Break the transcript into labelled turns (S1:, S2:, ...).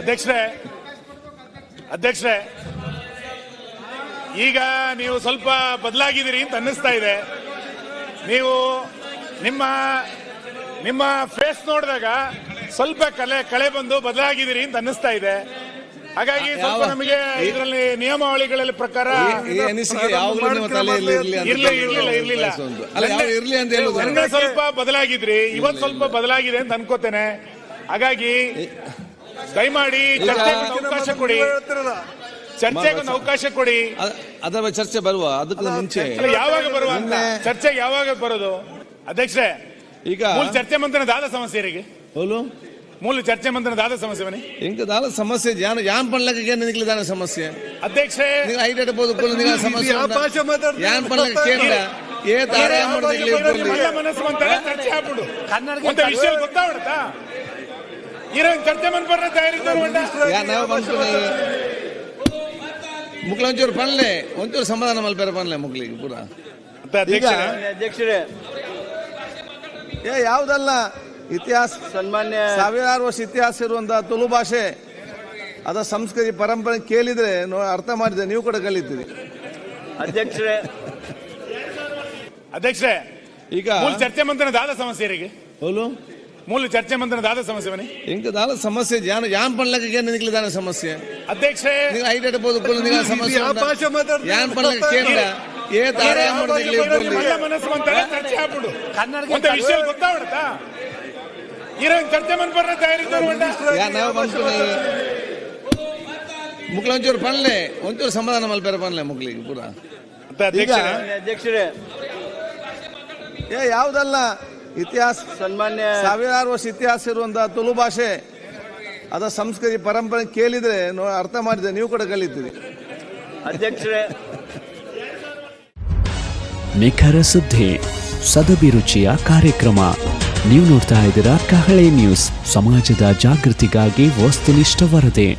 S1: ಅಧ್ಯಕ್ಷರೇ ಅಧ್ಯಕ್ಷರೇ ಈಗ ನೀವು ಸ್ವಲ್ಪ ಬದಲಾಗಿದ್ದೀರಿ ಅಂತ ಅನ್ನಿಸ್ತಾ ಇದೆ. ನೀವು ನಿಮ್ಮ ನಿಮ್ಮ ಫೇಸ್ ನೋಡಿದಾಗ ಸ್ವಲ್ಪ ಕಲೆ ಕಳೆ ಬಂದು ಬದಲಾಗಿದ್ದೀರಿ ಅಂತ ಅನ್ನಿಸ್ತಾ ಇದೆ. ಹಾಗಾಗಿ ಸ್ವಲ್ಪ ನಮಗೆ ಇದರಲ್ಲಿ ನಿಯಮಾವಳಿಗಳಲ್ಲಿ ಪ್ರಕಾರ ಇರ್ಲಿಲ್ಲ ಸ್ವಲ್ಪ ಬದಲಾಗಿದ್ರಿ. ಇವತ್ತು ಸ್ವಲ್ಪ ಬದಲಾಗಿದೆ ಅಂತ ಅನ್ಕೋತೇನೆ. ಹಾಗಾಗಿ ದಯಮಾಡಿ ಅವಕಾಶ ಕೊಡಿ. ಚರ್ಚೆಗೊಂದು ಅವಕಾಶ ಕೊಡಿ.
S2: ಅದರ ಚರ್ಚೆ ಬರುವ ಅದಕ್ಕೆ ಮುಂಚೆ.
S1: ಯಾವಾಗ ಬರುವ ಚರ್ಚೆ ಯಾವಾಗ ಬರೋದು? ಅಧ್ಯಕ್ಷರೇ
S2: ಈಗ
S1: ಮೂಲ ಚರ್ಚೆ ಮಂತ್ರ ದಾದ ಸಮಸ್ಯೆ ಇರಿಗೆ ಮೂಲ ಚರ್ಚೆ ಮಂತ್ರ ದಾದ ಸಮಸ್ಯೆ ಮನೆ
S2: ಇಂಕ ದಾದ ಸಮಸ್ಯೆ ಯಾನ್ ಯಾನ್ ಪಣ್ಲಕ್ಕೆ ಏನು ನಿಕ್ಲಿ ದಾನ ಸಮಸ್ಯೆ?
S1: ಅಧ್ಯಕ್ಷರೇ
S2: ನೀವು ಐಟ್ ಇಡಬಹುದು ಕೊಲ್ಲ ನಿಗಳ
S3: ಸಮಸ್ಯೆ ಭಾಷೆ ಮಾತಾಡ್ತೀರಾ
S2: ಯಾನ್ ಪಣ್ಲಕ್ಕೆ ಕೇಂದ್ರ ಏ ದಾರ
S1: ಮಾಡ್ತಿರ್ಲಿ ಮನಸ್ಸು ಮಂತ್ರ ಚರ್ಚೆ ಆಗ್ಬಿಡು. ಕನ್ನಡ ವಿಷಯ ಗೊತ್ತಾಗ್ಬಿಡುತ್ತಾ? ಇರೋ ಚರ್ಚೆ
S2: ನಾವು ಬಂದ್ಕೊಂಡು ಮುಕ್ಳ ಒಂಚೂರು ಪನ್ಲೆ ಒಂಚೂರು ಸಮಾಧಾನ ಮಲ್ಪೇರ ಪನ್ಲೆ ಮುಕ್ಳಿಗೆ ಪೂರ.
S1: ಅಧ್ಯಕ್ಷರೇ?
S3: ಅಧ್ಯಕ್ಷರೇ.
S2: ಏ ಯಾವುದಲ್ಲ? ಇತಿಹಾಸ
S3: ಸನ್ಮಾನ್ಯ
S2: ಸಾವಿರಾರು ವರ್ಷ ಇತಿಹಾಸ ಇರುವಂತಹ ತುಳು ಭಾಷೆ. ಅದ ಸಂಸ್ಕೃತಿ ಪರಂಪರೆ ಕೇಳಿದ್ರೆ ನೋ- ಅರ್ಥ ಮಾಡಿದೆ ನೀವು ಕೂಡ ಕಲಿತೀರಿ.
S3: ಅಧ್ಯಕ್ಷರೇ.
S1: ಅಧ್ಯಕ್ಷರೇ
S2: ಈಗ
S1: ಮೂಲ ಚರ್ಚೆ ಮಂತ್ರ ದಾದ ಸಮಸ್ಯೆ ಮೂಲ ಚರ್ಚೆ ಮಂತ್ರ ದಾದ ಸಮಸ್ಯೆ ಬನ್ನಿ.
S2: ಇಂಕ ದಾದ ಸಮಸ್ಯೆ ಯಾನ್ ಯಾನ್ ಪಣ್ಲಕ್ಕೆ ಏನು
S1: ನಿನಗೆ
S2: ದಾನ ಸಮಸ್ಯೆ? ಅಧ್ಯಕ್ಷ ನೀವು ಐಟ್
S3: ಇಡಬಹುದು ಕುಲ ಸಮಸ್ಯೆ
S2: ಯಾನ್ ಪಣ್ಲಕ್ಕೆ ಕೇಂದ್ರ? ಏ ದಾರ ಮಾಡ್ತಿರ್ಲಿ
S1: ಒಳ್ಳೆ ಮನಸ್ಸು ಅಂತಾರೆ ಚರ್ಚೆ ಆಗ್ಬಿಡು. ಕನ್ನಡಕ್ಕೆ ಒಂದು ವಿಷಯ ಗೊತ್ತಾಗ್ಬಿಡುತ್ತಾ? ಇರೋ ಚರ್ಚೆ ಮನ್ಪರ್ನ ತಯಾರಿದ್ದವ್ರು ಒಂದ
S2: ಯಾ ನಾವು ಬಂದ್ಬಿಡಿ ಮುಕ್ಲ ಒಂಚೂರು ಪಣ್ಲೆ ಒಂಚೂರು ಸಮಾಧಾನ ಮಲ್ಪೇರ ಪಣ್ಲೆ ಮುಕ್ಲಿಗೆ ಪೂರ.
S3: ಅಧ್ಯಕ್ಷರೇ?
S2: ಏ ಯಾವುದಲ್ಲ? ಇತಿಹಾಸ
S3: ಸನ್ಮಾನ್ಯ
S2: ಸಾವಿರಾರು ವರ್ಷ ಇತಿಹಾಸ ಇರುವಂತಹ ತುಳು ಭಾಷೆ ಅದರ ಸಂಸ್ಕೃತಿ ಪರಂಪರೆ ಕೇಳಿದ್ರೆ ನೋ- ಅರ್ಥ ಮಾಡಿದ್ರೆ ನೀವು ಕೂಡ ಕಲಿತೀರಿ.
S3: ಅಧ್ಯಕ್ಷರೇ.
S4: ನಿಖರ ಸುದ್ದಿ ಸದಭಿರುಚಿಯ ಕಾರ್ಯಕ್ರಮ. ನೀವು ನೋಡ್ತಾ ಇದ್ದೀರಾ ಕಹಳೆ ನ್ಯೂಸ್ ಸಮಾಜದ ಜಾಗೃತಿಗಾಗಿ ವಸ್ತುನಿಷ್ಠ ವರದಿ.